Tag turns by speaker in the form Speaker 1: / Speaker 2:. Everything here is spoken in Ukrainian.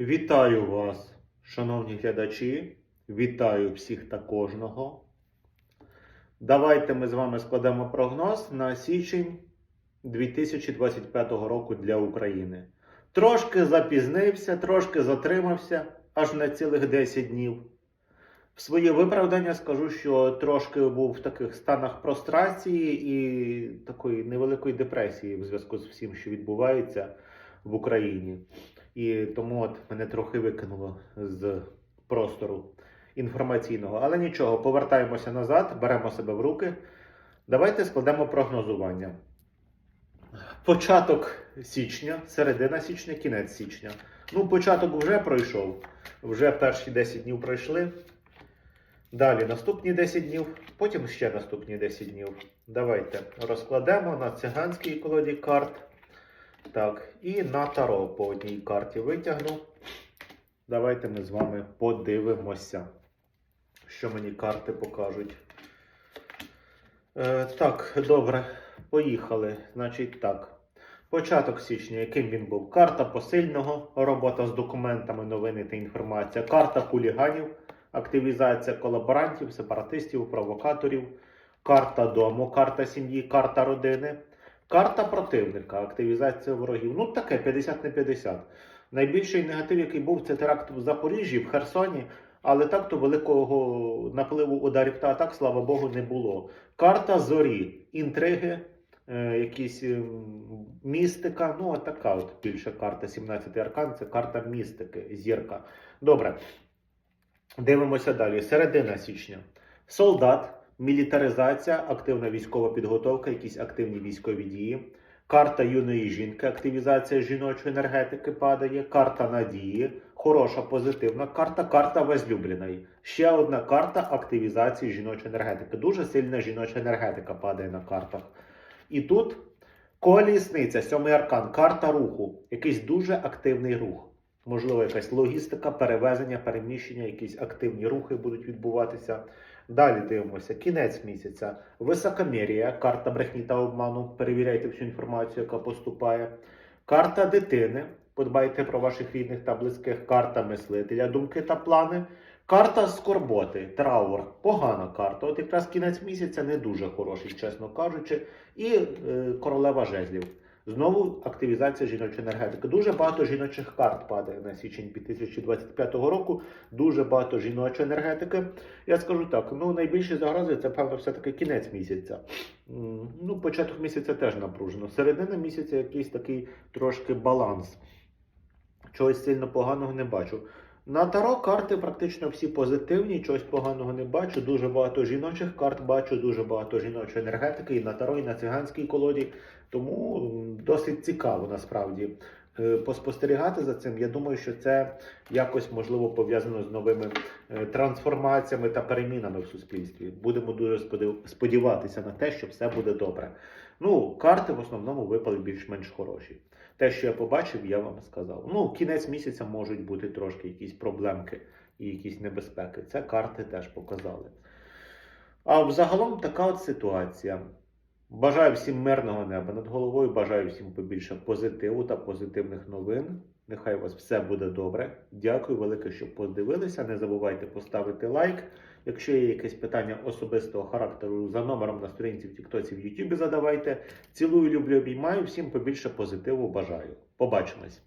Speaker 1: Вітаю вас, шановні глядачі. Вітаю всіх та кожного. Давайте ми з вами складемо прогноз на січень 2025 року для України. Трошки запізнився, трошки затримався аж на цілих 10 днів. В своє виправдання скажу, що трошки був в таких станах прострації і такої невеликої депресії в зв'язку з всім, що відбувається в Україні. І тому от мене трохи викинуло з простору інформаційного. Але нічого, повертаємося назад, беремо себе в руки. Давайте складемо прогнозування. Початок січня, середина січня, кінець січня. Ну, початок вже пройшов. Вже перші 10 днів пройшли. Далі наступні 10 днів, потім ще наступні 10 днів. Давайте розкладемо на циганській колоді карт. Так, і на таро по одній карті витягну. Давайте ми з вами подивимося, що мені карти покажуть. Е, так, добре, поїхали. Значить так. Початок січня, яким він був? Карта посильного, робота з документами, новини та інформація, карта хуліганів, активізація колаборантів, сепаратистів, провокаторів, карта дому, карта сім'ї, карта родини, карта противника, активізація ворогів. Ну таке 50 на 50. Найбільший негатив, який був, це теракт в Запоріжжі, в Херсоні, але так то великого напливу ударів та атак, слава Богу, не було. Карта зорі, інтриги, е, якісь ем, містика. Ну, а така от більша карта 17 аркан, це карта містики, зірка. Добре. Дивимося далі. Середина січня. Солдат, мілітаризація, активна військова підготовка, якісь активні військові дії. Карта юної жінки, активізація жіночої енергетики падає. Карта надії, хороша, позитивна карта, карта возлюбленої. Ще одна карта активізації жіночої енергетики. Дуже сильна жіноча енергетика падає на картах. І тут колісниця, сьомий аркан, карта руху, якийсь дуже активний рух. Можливо, якась логістика, перевезення, переміщення, якісь активні рухи будуть відбуватися. Далі дивимося. Кінець місяця. Високомір'я, карта брехні та обману. Перевіряйте всю інформацію, яка поступає. Карта дитини. Подбайте про ваших рідних та близьких. Карта мислителя, думки та плани. Карта скорботи, траур. Погана карта. От якраз кінець місяця не дуже хороший, чесно кажучи. І е, королева жезлів. Знову активізація жіночої енергетики. Дуже багато жіночих карт падає на січень 2025 року. Дуже багато жіночої енергетики. Я скажу так: ну найбільші загрози це певно все-таки кінець місяця. Ну, початок місяця теж напружено. Середина місяця якийсь такий трошки баланс. Чогось сильно поганого не бачу. На таро карти практично всі позитивні, чогось поганого не бачу. Дуже багато жіночих карт бачу, дуже багато жіночої енергетики і на таро, і на циганській колоді. Тому досить цікаво насправді поспостерігати за цим. Я думаю, що це якось можливо пов'язано з новими е, трансформаціями та перемінами в суспільстві. Будемо дуже сподіватися на те, що все буде добре. Ну, карти в основному випали більш-менш хороші. Те, що я побачив, я вам сказав. Ну, кінець місяця можуть бути трошки якісь проблемки і якісь небезпеки. Це карти теж показали. А взагалом така от ситуація. Бажаю всім мирного неба над головою, бажаю всім побільше позитиву та позитивних новин. Нехай у вас все буде добре. Дякую велике, що подивилися. Не забувайте поставити лайк. Якщо є якесь питання особистого характеру за номером на сторінці в Тіктоці в Ютубі, задавайте. Цілую, люблю, обіймаю. Всім побільше позитиву бажаю. Побачимось!